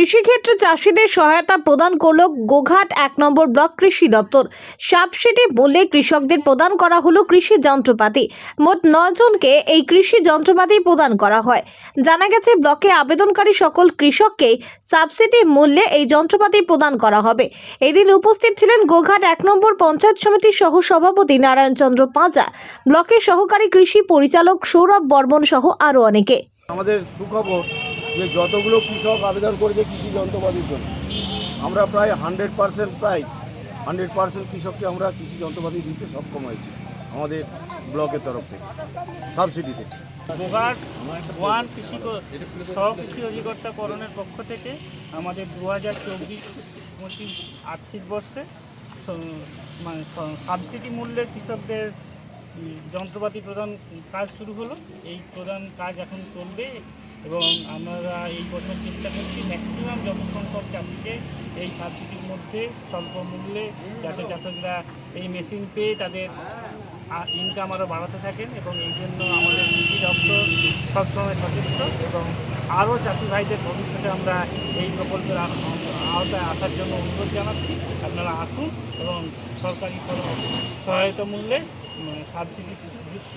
কৃষিক্ষেত্রে চাষিদের সহায়তা প্রদান করল গোঘাট এক নম্বর ব্লক কৃষি দপ্তর। সাবসিডি মূল্যে কৃষকদের প্রদান করা হলো কৃষি যন্ত্রপাতি। মোট নয় জনকে এই কৃষি যন্ত্রপাতি প্রদান করা হয়। জানা গেছে, ব্লকে আবেদনকারী সকল কৃষককেই সাবসিডি মূল্যে এই যন্ত্রপাতি প্রদান করা হবে। এদিন উপস্থিত ছিলেন গোঘাট এক নম্বর পঞ্চায়েত সমিতির সহ সভাপতি নারায়ণ চন্দ্র পাঁজা। ব্লকের সহকারী কৃষি পরিচালক সৌরভ বর্মন সহ আরও অনেকে। আমাদের সুখবর যে যতগুলো কৃষক আবেদন করেছে কৃষি যন্ত্রপাতির জন্য। আমরা প্রায় হান্ড্রেড পার্সেন্ট, প্রায় হান্ড্রেড পার্সেন্ট কৃষককে আমরা কৃষি যন্ত্রপাতি দিতে সক্ষম হয়েছি আমাদের ব্লকের তরফ থেকে, সাবসিডিতে। ওয়ান কৃষি কৃষি অধিকর্তা করণের পক্ষ থেকে আমাদের দু হাজার চব্বিশ পঁচিশ আর্থিক বর্ষে মানে সাবসিডি মূল্যে কৃষকদের যন্ত্রপাতি প্রদান কাজ শুরু হলো। এই প্রদান কাজ এখন চলবে। এবং আমরা এই বছর চেষ্টা করছি ম্যাক্সিমাম যত সংখ্যক চাষিকে এই সাবসিডির মধ্যে স্বল্প মূল্যে যাতে চাষকরা এই মেশিন পেয়ে তাদের ইনকাম আরও বাড়াতে থাকেন এবং এই জন্য আমাদের কৃষি দপ্তর সবসময় সচেষ্ট এবং আরও চাষি ভাইদের ভবিষ্যতে আমরা এই প্রকল্পের আওতায় আসার জন্য অনুরোধ জানাচ্ছি। আপনারা আসুন এবং সরকারি সহ- সহায়তা মূল্যে সাবসিডি যুক্ত